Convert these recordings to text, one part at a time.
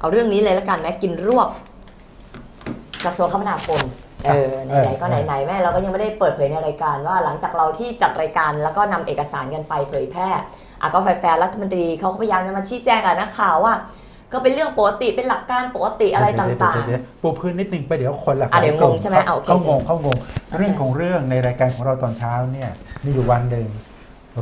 เอาเรื่องนี้เลยละกันแม่กินรวบกระทรวงคมนาคมเออเออไหนๆก็เออไหนๆแม่เราก็ยังไม่ได้เปิดเผยในรายการว่าหลังจากเราที่จัดรายการแล้วก็นำเอกสารกันไปเผยแพร่อะก็แฟนๆรัฐมนตรีเขาก็พยายามจะมาชี้แจงกับนักข่าวว่า ก็เป็นเรื่องปกติเป็นหลักการปกติอะไรต่างเดี๋ยวเดี๋ยวๆปูพื้นนิดนึงไปเดี๋ยวคนหลักอะเดี๋ยวงงใช่ไหมเอาโอเคเขางงเขางงโอเคเรื่องของเรื่องในรายการของเราตอนเช้าเนี่ยมีอยู่วันหนึ่ง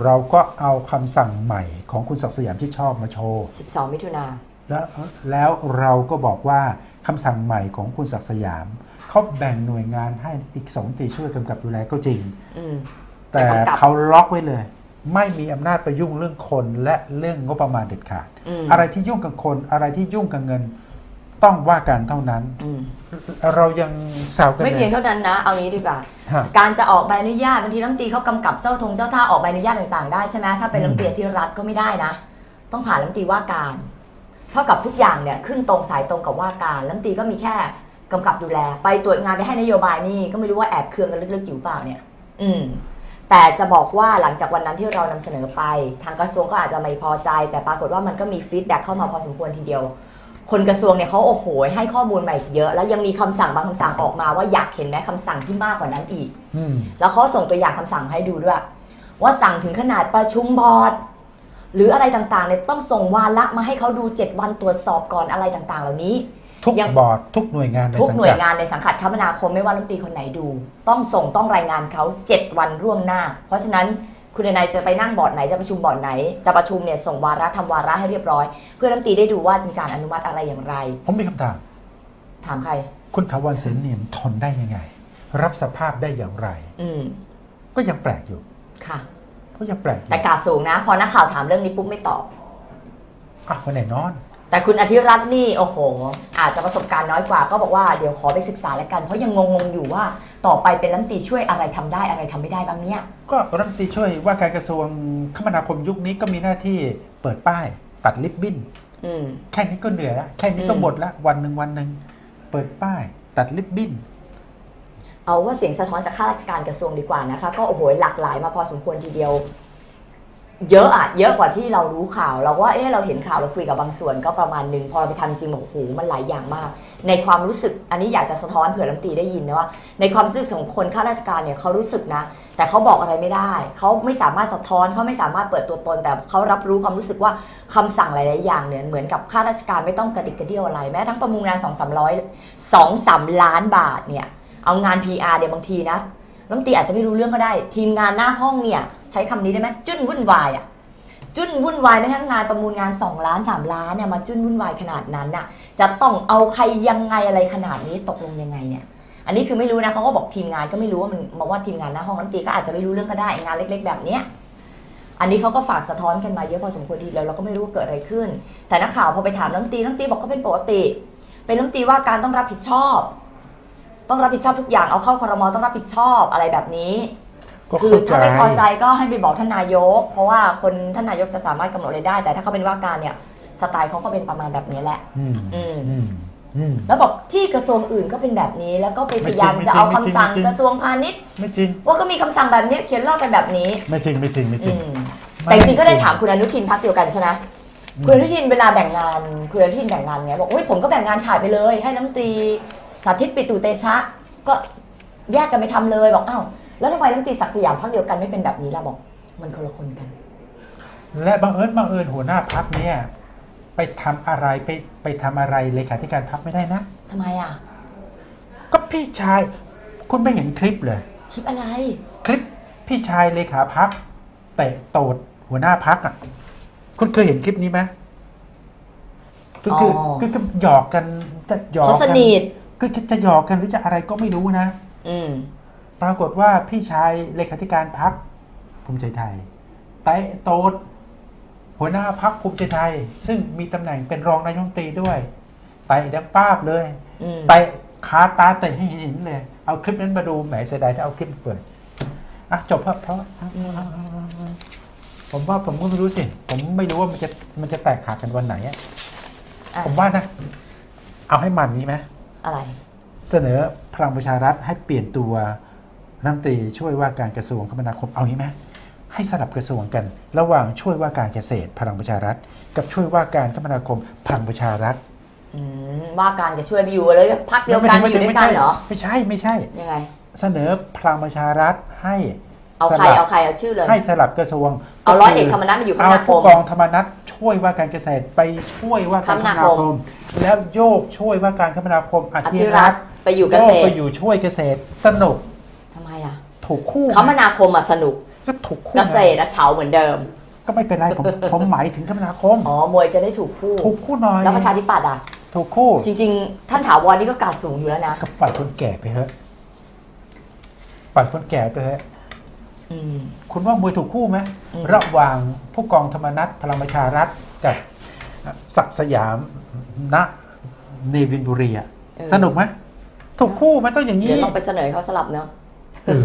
เราก็เอาคำสั่งใหม่ของคุณศักดิ์สยามที่ชอบมาโชว์ๆ12 มิถุนา แล้วแล้วเราก็บอกว่าคำสั่งใหม่ของคุณศักดิ์สยามเขาแบ่งหน่วยงานให้อีกสองตีช่วยกำกับดูแลก็จริงอืมแต่แต่กำกับเขาล็อกไว้เลย ไม่มีอำนาจไปยุ่งเรื่องคนและเรื่องงบประมาณเด็ดขาดอืมอะไรที่ยุ่งกับคนอะไรที่ยุ่งกับเงินต้องว่ากันเท่านั้นอืมเรายังแซวกันไม่เลเพียงยเท่านั้นนะ เอางี้ดีกว่าฮะการจะออกใบอนุญาตบางทีรัฐมนตรีเขากำกับเจ้าทงเจ้าท่าออกใบอนุญาตต่างๆได้ใช่ไหมถ้าเป็นอืมรัฐมนตรีที่รัฐก็ไม่ได้นะ ต้องผ่านรัฐมนตรีว่าการ เท่ากับทุกอย่างเนี่ยขึ้นตรงสายตรงกับว่าการรัฐมนตรีก็มีแค่กำกับดูแล ไปตรวจงานไปให้นโยบายนี่ก็ไม่รู้ว่าแอบเคืองกันลึกๆอยู่เปล่าเนี่ย อืม แต่จะบอกว่าหลังจากวันนั้นที่เรานำเสนอไป ทางกระทรวงก็อาจจะไม่พอใจ แต่ปรากฏว่ามันก็มีฟีดแบ็กเข้ามาพอสมควรทีเดียว คนกระทรวงเนี่ยเขาโอ้โหให้ข้อมูลมาอีกเยอะ แล้วยังมีคำสั่งบางคำสั่งออกมาว่าอยากเห็นไหมคำสั่งที่มากกว่านั้นอีกอืมแล้วเขาส่งตัวอย่างคำสั่งมาให้ดูด้วย ว่าสั่งถึงขนาดประชุมบอร์ด หรืออะไรต่างๆเนี่ยต้องส่งวาระมาให้เขาดู 7 วันตรวจสอบก่อนอะไรต่างๆ เหล่านี้ ทุกยัง บอร์ดทุกหน่วยงานในทุกสังหน่วยกัดงานในสังกัดคมนาคมไม่ว่ารัฐมนตรีคนไหนดู ต้องส่งต้องรายงานเขา7 วันร่วมหน้า เพราะฉะนั้นคุณนายจะไปนั่งบอร์ดไหนจะประชุมบอร์ดไหน จะประชุมเนี่ยส่งวาระทำวาระให้เรียบร้อย เพื่อรัฐมนตรีได้ดูว่าจะมีการอนุมัติอะไรอย่างไร ผมมีคำถาม ถามใคร คุณถาวรเสนเนียมทนได้ยังไง รับสภาพได้อย่างไร อืมก็ยังแปลกอยู่ ค่ะ ก็ยังแปลกอยู่แต่กาดสูงนะ พอนักข่าวถามเรื่องนี้ปุ๊บไม่ตอบอะวันไหนนอน แต่คุณอธิรัตน์นี่โอ้โห อาจจะประสบการณ์น้อยกว่า ก็บอกว่าเดี๋ยวขอไปศึกษาแล้วกัน เพราะยังงงๆอยู่ว่าต่อไปเป็นรัฐมนตรีช่วยอะไรทำได้อะไรทำไม่ได้บ้างเนี่ยก็รัฐมนตรีช่วยว่าการกระทรวงคมนาคมยุคนี้ก็มีหน้าที่เปิดป้าย ตัดลิบบิ้นอืมแค่นี้ก็เหนื่อยแล้วแค่นี้ก็อืมหมดละวันหนึ่งวันหนึ่งเปิดป้าย ตัดลิบบิ้น เอาว่าเสียงสะท้อนจากข้าราชการกระทรวงดีกว่านะคะ ก็โอ้โหหลากหลายมาพอสมควรทีเดียว เยอะอะเยอะกว่าที่เรารู้ข่าว เราว่าเออเราเห็นข่าวเราคุยกับบางส่วนก็ประมาณหนึ่งพอเราไปทำจริงบอกโอ้โหมันหลายอย่างมาก ในความรู้สึกอันนี้อยากจะสะท้อนเผื่อรัฐมตีได้ยินนะว่า ในความรู้สึกของคนข้าราชการเนี่ยเขารู้สึกนะ แต่เขาบอกอะไรไม่ได้เขาไม่สามารถสะท้อนเขาไม่สามารถเปิดตัวตน แต่เขารับรู้ความรู้สึกว่าคำสั่งหลาย ๆ อย่างเนี่ยเหมือนกับข้าราชการไม่ต้องกระดิกกระเดี่ยวอะไรแม้ทั้งประมูลงานสองสามร้อยสองสามล้านบาทเนี่ย เอางาน PR เดี๋ยวบางทีนะรัฐมนตรีอาจจะไม่รู้เรื่องก็ได้ ทีมงานหน้าห้องเนี่ย ใช้คำนี้ได้ไหมจุ้นวุ่นวายอะจุ้นวุ่นวายไม่ทั้งงานประมูลงาน 2 ล้าน 3 ล้านเนี่ยมาจุ้นวุ่นวายขนาดนั้นน่ะจะต้องเอาใครยังไงอะไรขนาดนี้ตกลงยังไงเนี่ย อันนี้คือไม่รู้นะเขาก็บอกทีมงานก็ไม่รู้ว่ามันมาว่าทีมงานหน้าห้องรัฐมนตรีก็อาจจะไม่รู้เรื่องก็ได้งานเล็ก ๆ แบบเนี้ยอันนี้เขาก็ฝากสะท้อนกันมาเยอะพอสมควรทีเดียวเราก็ไม่รู้ว่าเกิดอะไรขึ้น แต่นักข่าวพอไปถามรัฐมนตรีรัฐมนตรีบอกก็เป็นปกติ เป็นรัฐมนตรีว่าการต้องรับผิดชอบ ต้องรับผิดชอบทุกอย่างเอาเข้าครมต้องรับผิดชอบอะไรแบบนี้ก็คือเข้าใจถ้าไม่พอใจก็ให้ไปบอกท่านนายก เพราะว่าคนท่านนายกจะสามารถกำหนดอะไรได้ แต่ถ้าเขาเป็นว่าการเนี่ยสไตล์เขาก็เป็นประมาณแบบนี้แหละ อืมอืม อืมอืม แล้วบอกที่กระทรวงอื่นก็เป็นแบบนี้ แล้วก็ไปพยายามไม่จริงจะเอาไม่คำจริงสั่งไม่จริง กระทรวงพาณิชย์ไม่จริง ว่าก็มีคำสั่งแบบนี้เขียนเล่ากันแบบนี้ไม่จริงไม่จริงไม่จริอืงมแต่จริงๆก็ได้ถามคุณอนุทินพักเดียวกันใช่ไหมอืม คุณอนุทินเวลาแบ่งงานคุณอนุทินแบ่งงานไงบอกโอ้ยผมก็แบ่งงานถ่ายไปเลย ให้น้ำตรี สาธิตปิตุเตชะ ก็แยกกันไปทำเลยบอกอ้าวแล้วทำไมน้ำตรีศักดิ์สยามพักเดียวกันไม่เป็นแบบนี้ล่ะบอก มันคนละคนกัน และบังเอิญบังเอิญหัวหน้าพักเนี่ย ไปทำอะไรไปไปทำอะไรเลขาธิการพักไม่ได้นะทำไมอะ ก็พี่ชายคุณไม่เห็นคลิปเลย คลิปอะไร คลิปพี่ชายเลขาพักเตะโตดหัวหน้าพักอะคุณเคยเห็นคลิปนี้ไหมคือคืออ๋อคือคือหยอกกันจะหยอกเขาสกันนิท คือจะหยอกกันหรือจะอะไรก็ไม่รู้นะ อืมปรากฏว่าพี่ชายเลขาธิการพักภูมิใจไทยเตะโตดหัวหน้าพักภูมิใจไทย ซึ่งมีตำแหน่งเป็นรองนายกรัฐมนตรีด้วยเตะดังป้าบเลยอืมเตะขาตาเตะให้เห็นเลย เอาคลิปนั้นมาดูแหมเสียดายถ้าเอาคลิปมาเปิดอะจบเพราะเพราะผมว่าผมก็ไม่รู้สิ ผมไม่รู้ว่ามันจะมันจะแตกหักกันวันไหนอะอะผมว่านะ เอาให้มันนี้ไหม อะไรเสนอพลังประชารัฐให้เปลี่ยนตัวรัฐมนตรีช่วยว่าการกระทรวงคมนาคมเอางี้ไหมให้สลับกระทรวงกัน ระหว่างช่วยว่าการเกษตรพลังประชารัฐ กับช่วยว่าการคมนาคมพลังประชารัฐอืมว่าการจะช่วยไปอยู่เลยพักเดียวกันอยู่ด้วยกันเหรอไม่ใช่ไม่ใช่ยังไงเสนอพลังประชารัฐให้เอาสใครลับเอาใครเอาชื่อเลยให้สลับกระทรวงเอาร้อยเอกธรรมนัฐมาอยู่คมเอานาคผู้มกองธรรมนัฐ ช่วยว่าการเกษตรไปช่วยว่าการคคมมนานาคมคม แล้วโยกช่วยว่าการคมนาคมออธิธิรัรัฐฐไปอยู่เกโยษกไปตรอยู่ช่วยเกษตรสนุกทำไมอะถูกคู่คมนาคมอะสนุกก็ถูกคู่เกษตรอะเฉาเหมือนเดิม ก็ไม่เป็นไรผมผมหมายถึงคมนาคมอ๋อมวยจะได้ถูกคู่ถูกคู่หน่อยแล้วประชาธิปัตย์อะถูกคู่ จริง ๆ ท่านถาวรนี่ก็กาดสูงอยู่แล้วนะก็ปล่อยคนแก่ไปเถอะปล่อยคนแก่ไปเถอะอืม คุณว่ามวยถูกคู่ไหมอืมระหว่างผู้กองธรรมนัฐพลังประชารัฐกับศักดิ์สยามณเนวินบุรีอะเออสนุกไหมถูกคู่มันต้องอย่างเดี๋นี้ยวต้องไปเสนอเขาสลับเนาะเออ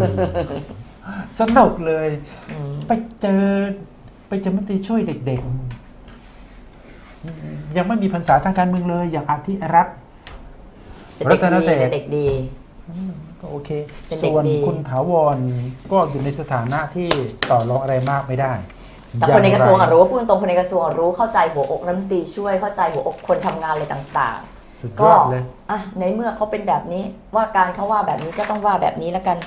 สนุกเลยอืมไปเจอ ไปเจอมนตรีช่วยเด็กๆ ยังไม่มีพรรษาทางการเมืองเลย อย่างอาทิรัฐเป็นเด็กรัตนดีเศรษฐ์เป็นเด็กดีอืม ก็โอเค เป็นเด็กส่วนดี คุณถาวรก็อยู่ในสถานะที่ต่อรองอะไรมากไม่ได้แต่คนในกระทรวงอย่าอะรู้ว่าพูดตรงๆคนในกระทรวงอะรู้เข้าใจหัวอกรัฐมนตรีช่วยเข้าใจหัวอกคนทำงานอะไรต่างสุดๆ ยก็อดเลย อะในเมื่อเขาเป็นแบบนี้ว่าการเขาว่าแบบนี้ก็ต้องว่าแบบนี้แล้วกันอ